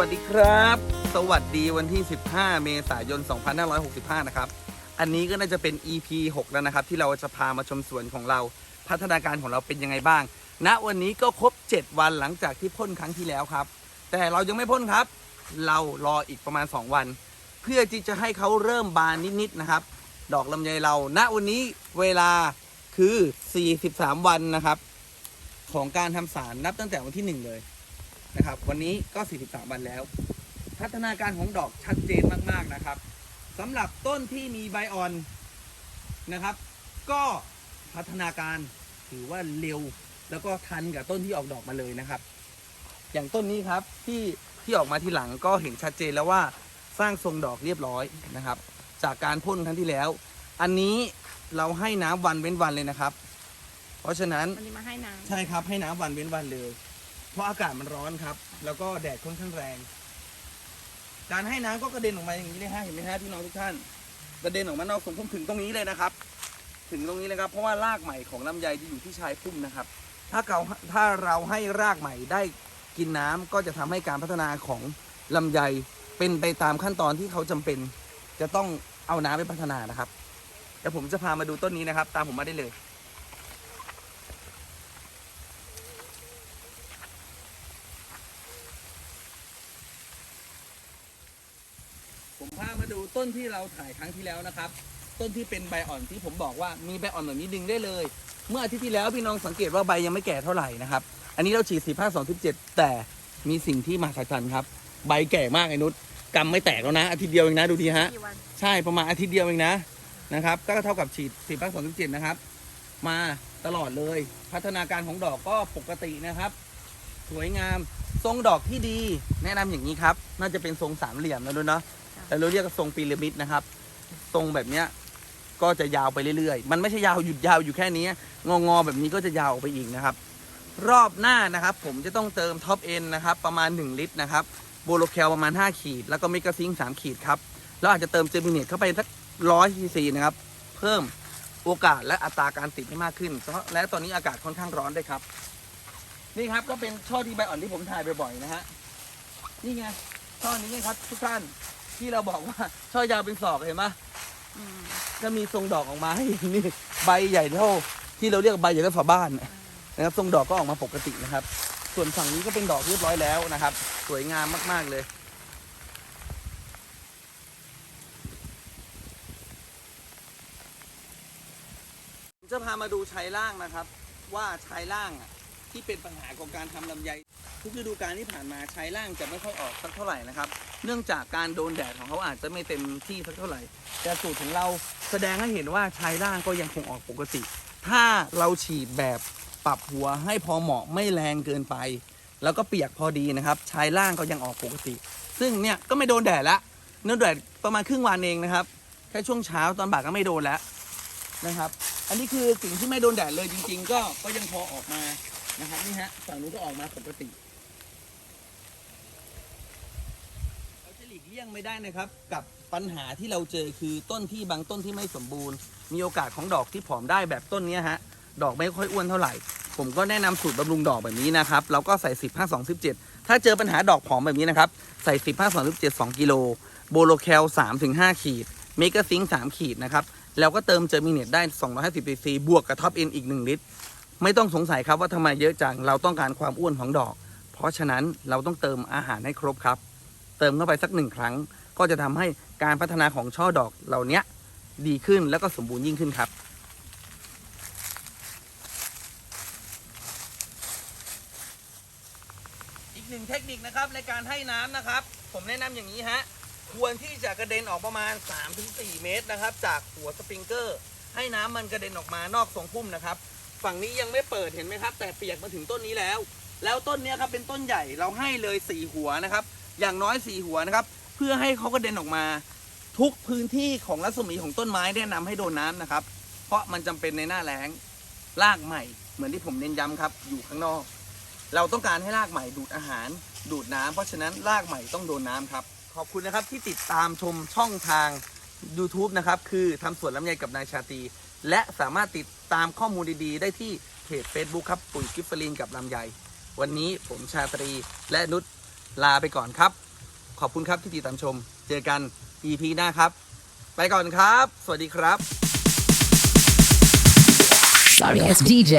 วัสดีครับ สวัสดีวันที่ 15 เมษายน 2565 นะครับ อันนี้ก็น่าจะเป็น EP 6 แล้วนะครับ ที่เราจะพามาชมสวนของเราพัฒนาการของเราเป็นยังไงบ้างณวันนี้ก็ครบ 7 วันหลังจากที่พ่นครั้งที่แล้วครับ แต่เรายังไม่พ่นครับ เรารออีกประมาณ 2 วัน เพื่อที่จะให้เขาเริ่มบานนิดๆนะครับ ดอกลำไยเราณวันนี้เวลาคือ 43 วันนะครับ ของการทำสารนับตั้งแต่วันที่ 1 เลย นะครับ วันนี้ก็ 43 วันแล้ว พัฒนาการของดอกชัดเจนมากๆนะครับสำหรับต้นที่มีใบอ่อนนะครับ ก็พัฒนาการถือว่าเร็ว แล้วก็ทันกับต้นที่ออกดอกมาเลยนะครับ อย่างต้นนี้ครับที่ที่ออกมาทีหลังก็เห็นชัดเจนแล้วว่าสร้างทรงดอกเรียบร้อยนะครับ จากการพ่นครั้งที่แล้ว อันนี้เราให้น้ำวันเว้นวันเลยนะครับ เพราะฉะนั้นวันนี้มาให้น้ำใช่ครับให้น้ำวันเว้นวันเลย เพราะอากาศมันร้อนครับ แล้วก็แดดค่อนข้างแรง การให้น้ำก็กระเด็นออกมาอย่างนี้เลยฮะเห็นไหมฮะพี่น้องทุกท่านกระเด็นออกมานอกสมพุ่มถึงตรงนี้เลยนะครับ ถึงตรงนี้เลยครับ เพราะว่ารากใหม่ของลำไยจะอยู่ที่ชายพุ่มนะครับ ถ้าเราถ้าเราให้รากใหม่ได้กินน้ำก็จะทำให้การพัฒนาของลำไยเป็นไปตามขั้นตอนที่เขาจำเป็น จะต้องเอาน้ำไปพัฒนานะครับเดี๋ยวผมจะพามาดูต้นนี้นะครับ ตามผมมาได้เลย ผมพามา ดูต้นที่เราถ่ายครั้งที่แล้วนะครับ ต้นที่เป็นใบอ่อนที่ผมบอกว่ามีใบอ่อนแบบนี้ดึงได้เลย เมื่ออาทิตย์ที่แล้วพี่น้องสังเกตว่าใบยังไม่แก่เท่าไหร่นะครับอันนี้เราฉีด4 5 2 7แต่มีสิ่งที่มหัศจรรย์ครับ ใบแก่มากไอ้นุชกำไม่แตกแล้วนะอาทิตย์เดียวเองนะดูดีฮะกี่วันใช่ประมาณอาทิตย์เดียวเองนะนะครับ ก็เท่ากับฉีด4 5 2 7นะครับ มาตลอดเลย พัฒนาการของดอกก็ปกตินะครับ สวยงามทรงดอกที่ดี แนะนำอย่างนี้ครับ น่าจะเป็นทรงสามเหลี่ยมนะดูเนาะ แต่เราเรียกทรงพีระมิดนะครับ ทรงแบบเนี้ยก็จะยาวไปเรื่อยๆ มันไม่ใช่ยาวหยุดยาวอยู่แค่นี้ งองอๆแบบนี้ก็จะยาวออกไปอีกนะครับ รอบหน้านะครับ ผมจะต้องเติมท็อปเอ็นนะครับ ประมาณ 1 ลิตรนะครับ โบโลแคลประมาณ 5 ขีด แล้วก็เมกาซิง3ขีดครับ แล้วอาจจะเติมเจมิเนตเข้าไปสักร้อยซีซีนะครับ เพิ่มโอกาสและอัตราการติดให้มากขึ้นเพราะและตอนนี้อากาศค่อนข้างร้อนด้วยครับ นี่ครับก็เป็นช่อที่ใบอ่อนที่ผมถ่ายบ่อยๆนะฮะ นี่ไงช่อนี้ครับทุกท่าน ที่เราบอกว่า ช่อยาวเป็นศอกเห็นไหมอืมก็มีทรงดอกออกมาให้เห็นนี่ใบใหญ่เท่าที่เราเรียกใบใหญ่เท่าฝาบ้านน่ะนะครับ ทรงดอกก็ออกมาปกตินะครับ ส่วนฝั่งนี้ก็เป็นดอกเรียบร้อยแล้วนะครับ สวยงามมาก ๆเลยผมจะพามาดูชายล่างนะครับ ว่าชายล่างอะที่เป็นปัญหาของการทำลำไย ทุกฤดูกาลที่ผ่านมาชายล่างจะไม่ค่อยออกสักเท่าไหร่นะครับ เนื่องจากการโดนแดดของเขาอาจจะไม่เต็มที่สักเท่าไหร่ แต่สูตรของเราแสดงให้เห็นว่าชายล่างก็ยังคงออกปกติ ถ้าเราฉีดแบบปรับหัวให้พอเหมาะไม่แรงเกินไป แล้วก็เปียกพอดีนะครับชายล่างก็ยังออกปกติ ซึ่งเนี่ยก็ไม่โดนแดดละเนื้อแดดประมาณครึ่งวันเองนะครับ แค่ช่วงเช้าตอนบ่ายก็ไม่โดนแล้วนะครับ อันนี้คือสิ่งที่ไม่โดนแดดเลยจริง ๆ ก็ก็ยังพอออกมานะครับนี่ฮะฝั่งนู้นก็ออกมาปกติ เลี่ยงไม่ได้นะครับ กับปัญหาที่เราเจอคือต้นที่บางต้นที่ไม่สมบูรณ์ มีโอกาสของดอกที่ผอมได้แบบต้นนี้ฮะดอกไม่ค่อยอ้วนเท่าไหร่ ผมก็แนะนำสูตรบำรุงดอกแบบนี้นะครับเราก็ใส่10 5 2 17 ถ้าเจอปัญหาดอกผอมแบบนี้นะครับ ใส่ 10 5 2 17 2กิโลโบโลแคล3ถึง5ขีดเมกะซิง3ขีดนะครับแล้วก็เติมเจอร์มิเนตได้ 250ซีซีบวกกับท็อปเอ็นอีก 1 ลิตร ไม่ต้องสงสัยครับว่าทำไมเยอะจัง เราต้องการความอ้วนของดอก เพราะฉะนั้นเราต้องเติมอาหารให้ครบครับ เติมเข้าไปสักหนึ่งครั้ง ก็จะทำให้การพัฒนาของช่อดอกเหล่านี้ดีขึ้นแล้วก็สมบูรณ์ยิ่งขึ้นครับ อีกหนึ่งเทคนิคนะครับในการให้น้ำนะครับ ผมแนะนำอย่างนี้ฮะควรที่จะกระเด็นออกประมาณ 3-4 เมตรนะครับ จากหัวสปริงเกอร์ ให้น้ำมันกระเด็นออกมานอกทรงพุ่มนะครับ ฝั่งนี้ยังไม่เปิดเห็นไหมครับ แต่เปียกมาถึงต้นนี้แล้ว แล้วต้นนี้ครับเป็นต้นใหญ่เราให้เลยสี่หัวนะครับ อย่างน้อยสี่หัวนะครับ เพื่อให้เขากระเด็นออกมา ทุกพื้นที่ของรัศมีของต้นไม้แนะนำให้โดนน้ำนะครับ เพราะมันจำเป็นในหน้าแล้งรากใหม่ เหมือนที่ผมเน้นย้ำครับ อยู่ข้างนอก เราต้องการให้รากใหม่ดูดอาหาร ดูดน้ำเพราะฉะนั้นรากใหม่ต้องโดนน้ำครับ ขอบคุณนะครับที่ติดตามชมช่องทาง YouTube นะครับ คือทำสวนลำไยกับนายชาตรีและสามารถติดตามข้อมูลดีๆ ได้ที่เพจ Facebook ครับปุ๋ยกิฟเฟอรีนกับลำไย วันนี้ผมชาตรีและนุช ลาไปก่อนครับ ขอบคุณครับที่ติดตามชม เจอกัน EP หน้าครับ ไปก่อนครับ สวัสดีครับ Sorry it's DJ.